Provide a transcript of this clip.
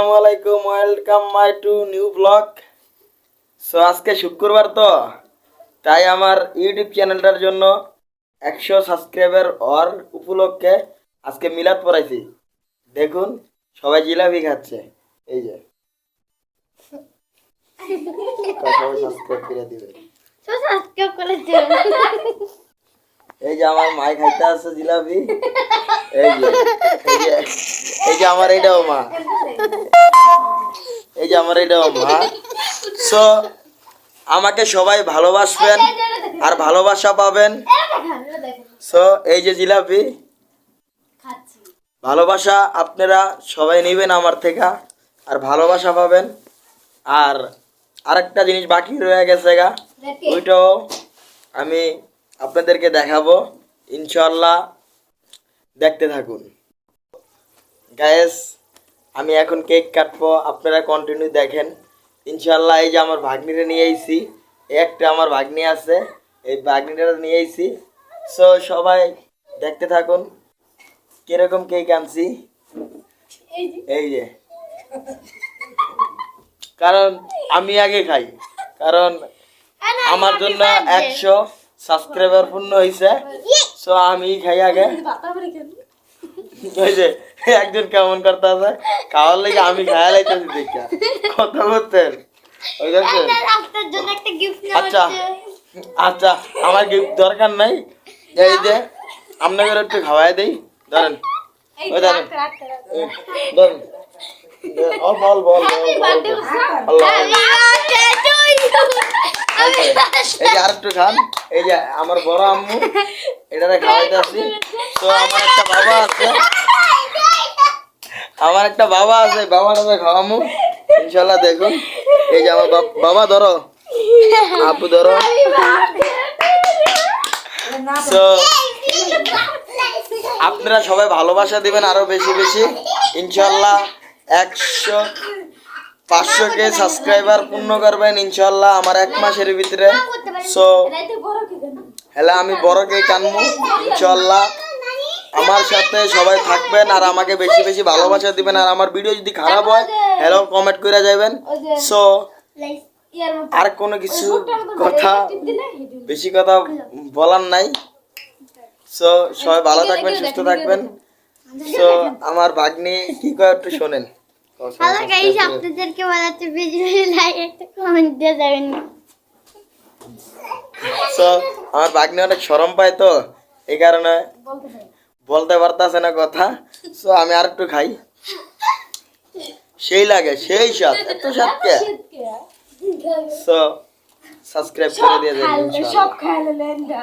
আসসালামু আলাইকুম welcome my to new blog so আজকে শুক্রবার তো তাই আমার ইউটিউব চ্যানেলটার জন্য একশো সাবস্ক্রাইবার অর উপলক্ষে আজকে মিলাদ পড়াইছি। দেখুন সবাই জিলাপি খাচ্ছে এই যে। সবাই সাবস্ক্রাইব করে দিবে সাবস্ক্রাইব করে এই যে আমার মাই খাইতে আছে জিলাপি। এই যে এই যে আমার এইটাও মা। এই যে আমার এটাও মা। সো আমাকে সবাই ভালোবাসবেন আর ভালোবাসা পাবেন। সো এই যে জিলাপি। ভালোবাসা আপনারা সবাই নেবেন আমার থেকে আর ভালোবাসা পাবেন। আর আরেকটা জিনিস বাকি রয়ে গেছে গা। ওইটাও আমি আপনাদেরকে দেখাবো। ইনশাল্লাহ দেখতে থাকুন। গায়েস আমি এখন কেক কাটবো আপনারা কন্টিনিউ দেখেন। ইনশাল্লাহ এই যে আমার ভাগ্নিটা নিয়ে আইছি এই একটা আমার ভাগ্নি আছে এই ভাগ্নিটা নিয়ে আইছি। সো সবাই দেখতে থাকুন কীরকম কেক আনছি। এই যে। কারণ আমি আগে খাই কারণ আমার জন্য একশো সাবস্ক্রাইবার পূর্ণ হয়েছে সো আমি খাই আগে। ওই যে একজন কেমন করতে আছে? খাওয়ার লেগে আমি খায়া লাইতেছি দেখা। ওই একটা গিফট আচ্ছা। আচ্ছা আমার গিফট দরকার নাই। এই যে আপনাকে একটু খাওয়াই দেই। ধরেন। ওই ধরেন। ধরেন অল্প অল্প অল্প অল্প, এই যে খান। এই যে আমার বড় আম্মু এটারে খাওয়াইতে তো আমার একটা বাবা আছে। আমার একটা বাবা আছে বাবাটাকে খাওয়ামু। ইনশাল্লাহ দেখুন। এই যে আমার বাবা ধরো। আপু ধরো। তো আপনারা সবাই ভালোবাসা দিবেন আরও বেশি বেশি। ইনশাল্লাহ একশো পাঁচশো কে সাবস্ক্রাইবার পূর্ণ করবেন ইনশাল্লাহ আমার এক মাসের ভিতরে। সো হ্যালো, আমি বড় কেক আনব ইনশাল্লাহ আমার সাথে সবাই থাকবেন আর আমাকে বেশি বেশি ভালোবাসা দিবেন। আর আমার ভিডিও যদি খারাপ হয়, হ্যালো কমেন্ট করে যাবেন সো আর কোনো কিছু কথা বেশি কথা বলার নাই। সো সবাই ভালো থাকবেন, সুস্থ থাকবেন। সো আমার ভাগ্নি কি কয় একটু শোনেন। হ্যালো গাইস আপনাদেরকে বলাতে ভিডিও লাইক একটা কমেন্ট দিয়ে যাবেন সো আমার ভাগ্নি অনেক সরম পায় তো এই কারণে বলতে পারতাছে না কথা। সো আমি আর একটু খাই। সেই লাগে সেই স্বাদ এত স্বাদ কে? সো সাবস্ক্রাইব করে দিয়ে দেবেন ইনশাআল্লাহ। খাইলে লেন্দা